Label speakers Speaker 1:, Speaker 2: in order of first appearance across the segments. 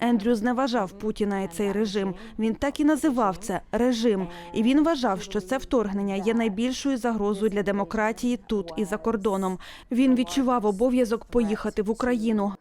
Speaker 1: Ендрю зневажав Путіна і цей режим. Він так і називав це режим. І він вважав, що це вторгнення є найбільшою загрозою для демократії тут і за кордоном. Він відчував обов'язок поїхати в Україну.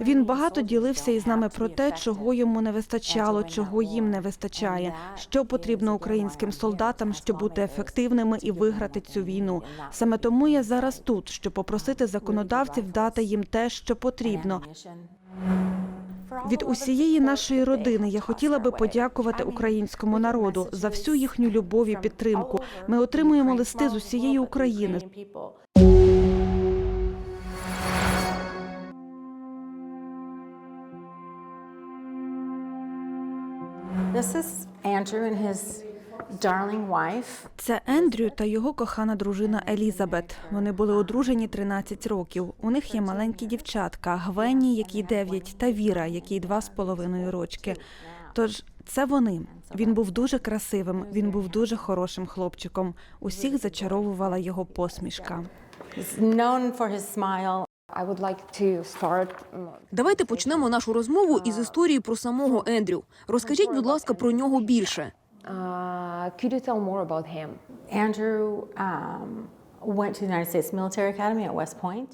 Speaker 1: Він багато ділився із нами про те, чого йому не вистачало, чого їм не вистачає, що потрібно українським солдатам, щоб бути ефективними і виграти цю війну. Саме тому я зараз тут, щоб попросити законодавців дати їм те, що потрібно. Від усієї нашої родини я хотіла би подякувати українському народу за всю їхню любов і підтримку. Ми отримуємо листи з усієї України. Це Ендрю та його кохана дружина Елізабет. Вони були одружені 13 років. У них є маленькі дівчатка Гвенні, якій 9, та Віра, якій 2,5 рочки. Тож це вони. Він був дуже красивим. Він був дуже хорошим хлопчиком. Усіх зачаровувала його посмішка.
Speaker 2: Mm,
Speaker 3: Давайте почнемо нашу розмову із історії про самого Ендрю. Розкажіть, будь ласка, про нього більше.
Speaker 2: uh, could you tell more about him?
Speaker 4: Andrew um, went to the United States Military Academy at West Point.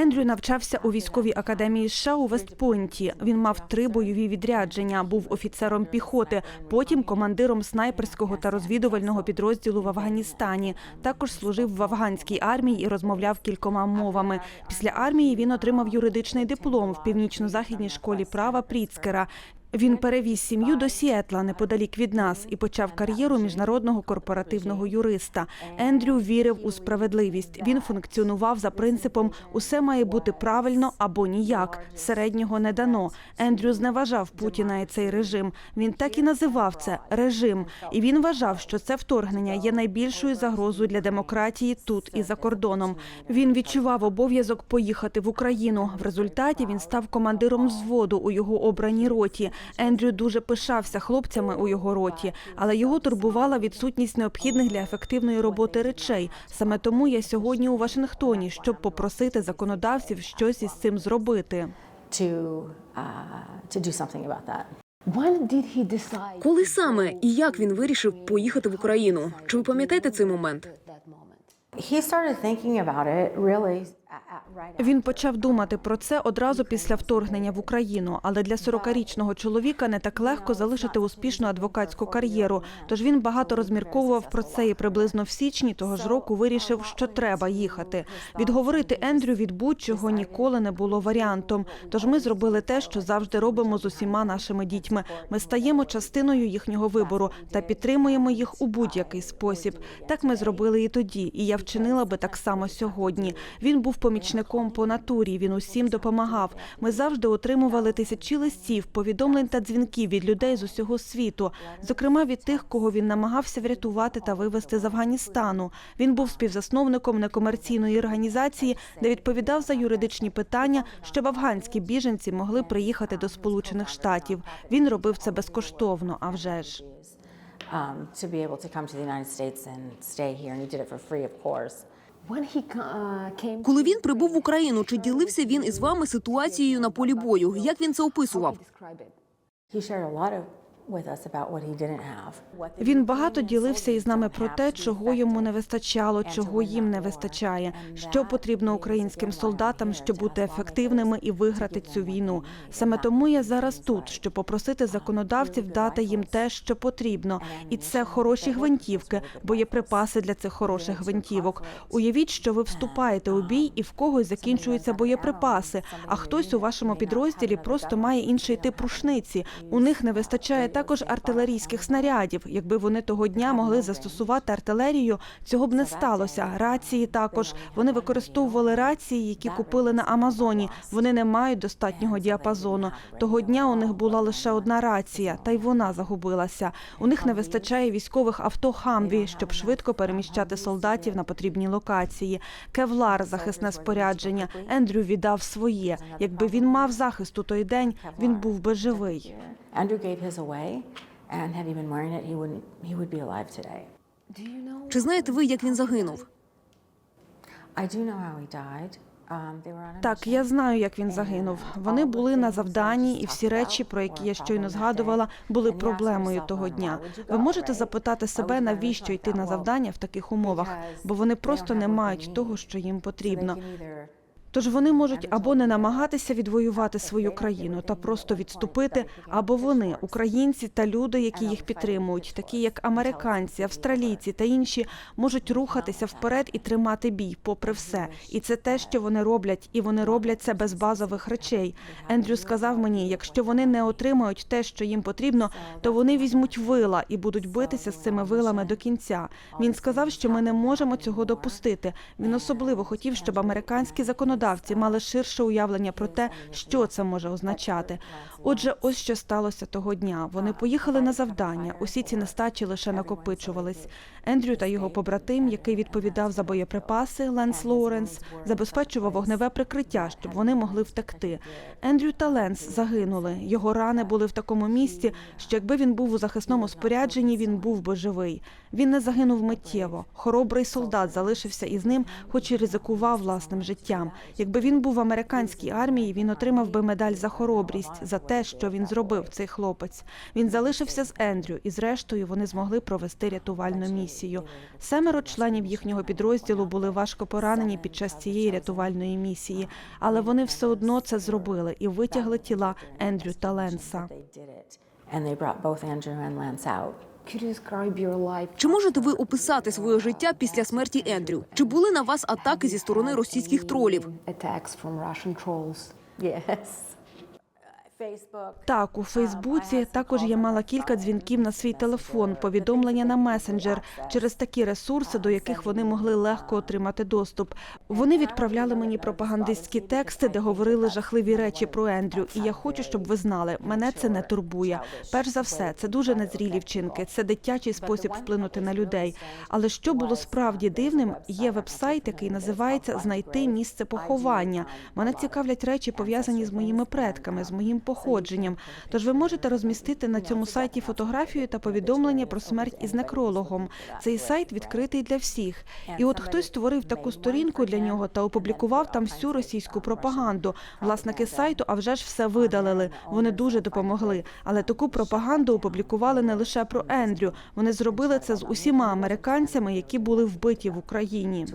Speaker 1: Ендрю навчався у військовій академії США у Вестпойнті. Він мав три бойові відрядження, був офіцером піхоти, потім командиром снайперського та розвідувального підрозділу в Афганістані. Також служив в афганській армії і розмовляв кількома мовами. Після армії він отримав юридичний диплом в північно-західній школі права Пріцкера. Він перевіз сім'ю до Сіетла неподалік від нас і почав кар'єру міжнародного корпоративного юриста. Ендрю вірив у справедливість. Він функціонував за принципом усе має бути правильно або ніяк. Середнього не дано. Ендрю зневажав Путіна і цей режим. Він так і називав це режим. І він вважав, що це вторгнення є найбільшою загрозою для демократії тут і за кордоном. Він відчував обов'язок поїхати в Україну. В результаті він став командиром взводу у його обраній роті. Ендрю дуже пишався хлопцями у його роті, але його турбувала відсутність необхідних для ефективної роботи речей. Саме тому я сьогодні у Вашингтоні, щоб попросити законодавців щось із цим зробити.
Speaker 4: uh?
Speaker 3: Коли саме і як він вирішив поїхати в Україну? Чи ви пам'ятаєте цей момент?
Speaker 1: Він почав думати про це одразу після вторгнення в Україну, але для 40-річного чоловіка не так легко залишити успішну адвокатську кар'єру. Тож він багато розмірковував про це і приблизно в січні того ж року вирішив, що треба їхати. Відговорити Ендрю від будь-чого ніколи не було варіантом. Тож ми зробили те, що завжди робимо з усіма нашими дітьми. Ми стаємо частиною їхнього вибору та підтримуємо їх у будь-який спосіб. Так ми зробили і тоді, і я вчинила би так само сьогодні. Він був помічником по натурі. Він усім допомагав. Ми завжди отримували тисячі листів, повідомлень та дзвінків від людей з усього світу, зокрема від тих, кого він намагався врятувати та вивезти з Афганістану. Він був співзасновником некомерційної організації, де відповідав за юридичні питання, щоб афганські біженці могли приїхати до Сполучених Штатів. Він робив це безкоштовно. А вже ж.
Speaker 4: um, to be able to come to the United States and stay here, and he did it for free, of course.
Speaker 2: Uh,
Speaker 3: Коли він прибув в Україну, чи ділився він із вами ситуацією на полі бою? Як він це описував?
Speaker 1: Він багато ділився із нами про те, чого йому не вистачало, чого їм не вистачає, що потрібно українським солдатам, щоб бути ефективними і виграти цю війну. Саме тому я зараз тут, щоб попросити законодавців дати їм те, що потрібно, і це хороші гвинтівки, боєприпаси для цих хороших гвинтівок. Уявіть, що ви вступаєте у бій, і в когось закінчуються боєприпаси, а хтось у вашому підрозділі просто має інший тип рушниці. У них не вистачає також артилерійських снарядів. Якби вони того дня могли застосувати артилерію, цього б не сталося. Рації також вони використовували рації, які купили на Амазоні. Вони не мають достатнього діапазону. Того дня у них була лише одна рація, та й вона загубилася. У них не вистачає військових авто Хамві, щоб швидко переміщати солдатів на потрібні локації. Кевлар, захисне спорядження. Ендрю віддав своє. Якби він мав захист у той день, він був би живий.
Speaker 4: Andrew gave his away, and had he been wearing it, he wouldn't. He would be alive today.
Speaker 2: Do you know?
Speaker 3: Чи знаєте ви, як він загинув?
Speaker 4: I do know how he died. Um, they were on a
Speaker 1: Так, я знаю, як він загинув. Вони були на завданні, і всі речі, про які я щойно згадувала, були проблемою того дня. Ви можете запитати себе, навіщо йти на завдання в таких умовах, бо вони просто не мають того, що їм потрібно. Тож вони можуть або не намагатися відвоювати свою країну та просто відступити, або вони, українці та люди, які їх підтримують, такі як американці, австралійці та інші, можуть рухатися вперед і тримати бій, попри все. І це те, що вони роблять, і вони роблять це без базових речей. Ендрю сказав мені, якщо вони не отримають те, що їм потрібно, то вони візьмуть вила і будуть битися з цими вилами до кінця. Він сказав, що ми не можемо цього допустити. Він особливо хотів, щоб американські законодавці мали ширше уявлення про те, що це може означати. Отже, ось що сталося того дня. Вони поїхали на завдання. Усі ці нестачі лише накопичувались. Ендрю та його побратим, який відповідав за боєприпаси, Ленс Лоуренс, забезпечував вогневе прикриття, щоб вони могли втекти. Ендрю та Ленс загинули. Його рани були в такому місці, що якби він був у захисному спорядженні, він був би живий. Він не загинув миттєво. Хоробрий солдат залишився із ним, хоч і ризикував власним життям. Якби він був в американській армії, він отримав би медаль за хоробрість за те, що він зробив цей хлопець. Він залишився з Ендрю, і зрештою вони змогли провести рятувальну місію. Семеро членів їхнього підрозділу були важко поранені під час цієї рятувальної місії, але вони все одно це зробили і витягли тіла Ендрю та Ленса.
Speaker 3: Чи можете ви описати своє життя після смерті Ендрю? Чи були на вас атаки зі сторони російських тролів?
Speaker 4: Yes.
Speaker 1: Так, у Фейсбуці також я мала кілька дзвінків на свій телефон, повідомлення на месенджер через такі ресурси, до яких вони могли легко отримати доступ. Вони відправляли мені пропагандистські тексти, де говорили жахливі речі про Ендрю. І я хочу, щоб ви знали, мене це не турбує. Перш за все, це дуже незрілі вчинки. Це дитячий спосіб вплинути на людей. Але що було справді дивним, є веб-сайт, який називається Знайти місце поховання. Мене цікавлять речі пов'язані з моїми предками, з моїм походженням. Тож ви можете розмістити на цьому сайті фотографію та повідомлення про смерть із некрологом. Цей сайт відкритий для всіх. І от хтось створив таку сторінку для нього та опублікував там всю російську пропаганду. Власники сайту, а вже ж все видалили. Вони дуже допомогли. Але таку пропаганду опублікували не лише про Ендрю. Вони зробили це з усіма американцями, які були вбиті в Україні.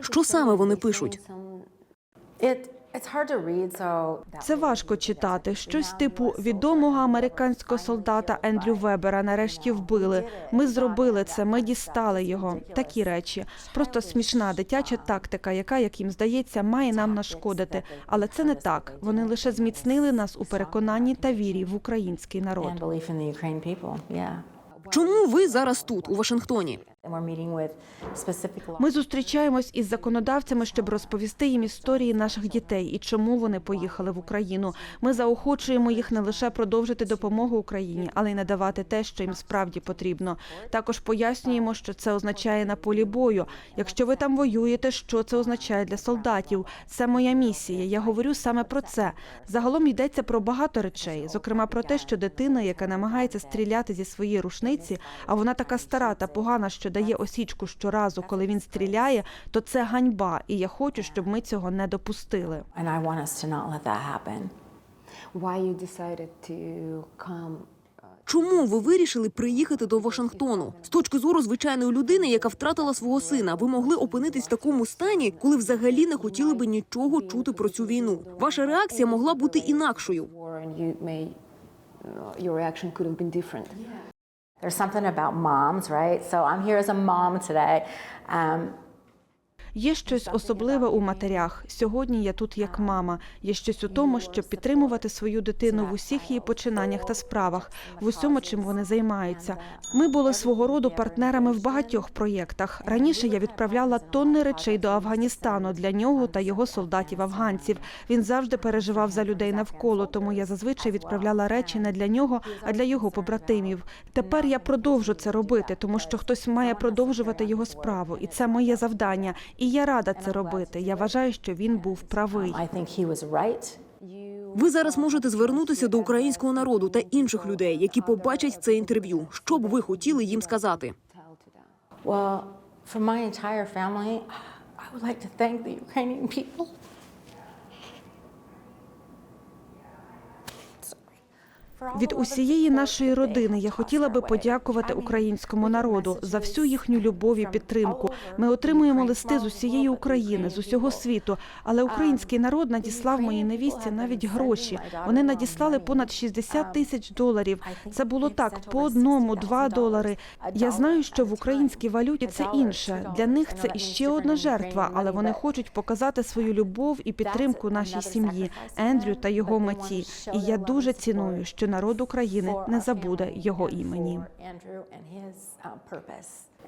Speaker 3: Що саме вони пишуть?
Speaker 1: Це важко читати. Щось типу відомого американського солдата Ендрю Вебера нарешті вбили. Ми зробили це. Ми дістали його. Такі речі. Просто смішна дитяча тактика, яка, як їм здається, має нам нашкодити. Але це не так. Вони лише зміцнили нас у переконанні та вірі в український народ.
Speaker 3: Чому ви зараз тут, у Вашингтоні?
Speaker 1: Ми зустрічаємось із законодавцями, щоб розповісти їм історії наших дітей і чому вони поїхали в Україну. Ми заохочуємо їх не лише продовжити допомогу Україні, але й надавати те, що їм справді потрібно. Також пояснюємо, що це означає на полі бою. Якщо ви там воюєте, що це означає для солдатів? Це моя місія. Я говорю саме про це. Загалом йдеться про багато речей, зокрема про те, що дитина, яка намагається стріляти зі своєї рушниці, а вона така стара та погана, що дає осічку щоразу, коли він стріляє, то це ганьба. І я хочу, щоб ми цього не допустили.
Speaker 2: Come?
Speaker 3: Чому ви вирішили приїхати до Вашингтону? З точки зору звичайної людини, яка втратила свого сина, ви могли опинитись в такому стані, коли взагалі не хотіли би нічого чути про цю війну. Ваша реакція могла бути інакшою.
Speaker 4: There's something about moms, right? So I'm here as a mom today. Um,
Speaker 1: Є щось особливе у матерях. Сьогодні я тут як мама. Є щось у тому, щоб підтримувати свою дитину в усіх її починаннях та справах, в усьому, чим вони займаються. Ми були свого роду партнерами в багатьох проєктах. Раніше я відправляла тонни речей до Афганістану для нього та його солдатів-афганців. Він завжди переживав за людей навколо, тому я зазвичай відправляла речі не для нього, а для його побратимів. Тепер я продовжу це робити, тому що хтось має продовжувати його справу, і це моє завдання. І я рада це робити. Я вважаю, що він був правий.
Speaker 3: Ви зараз можете звернутися до українського народу та інших людей, які побачать це інтерв'ю. Що б ви хотіли їм сказати?
Speaker 4: Well, for my entire family, I would like to thank the Ukrainian people.
Speaker 1: Від усієї нашої родини я хотіла би подякувати українському народу за всю їхню любов і підтримку. Ми отримуємо листи з усієї України, з усього світу. Але український народ надіслав моїй невістці навіть гроші. Вони надіслали понад 60 тисяч доларів. Це було так по одному, два долари. Я знаю, що в українській валюті це інше. Для них це іще одна жертва, але вони хочуть показати свою любов і підтримку нашій сім'ї, Ендрю та його меті. І я дуже ціную, що народ України не забуде його імені.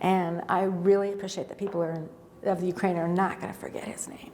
Speaker 4: Um, of the Ukraine are not going to forget his name.